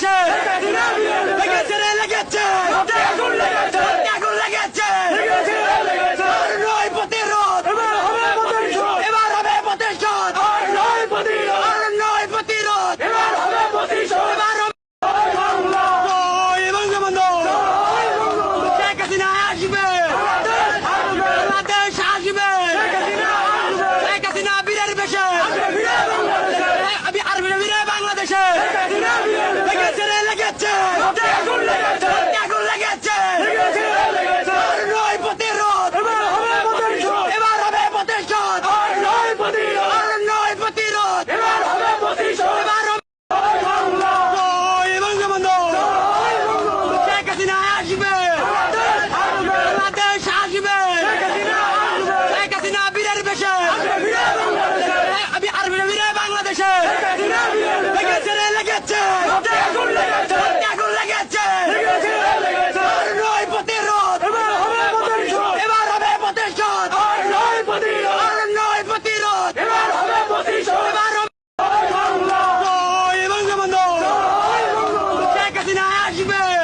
Kardeşim. Hepsine bile. 预备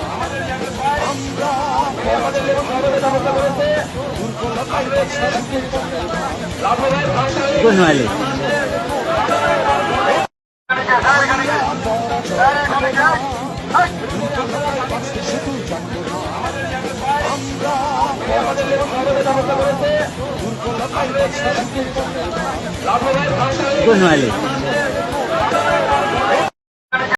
গুনওয়ালি গুনওয়ালি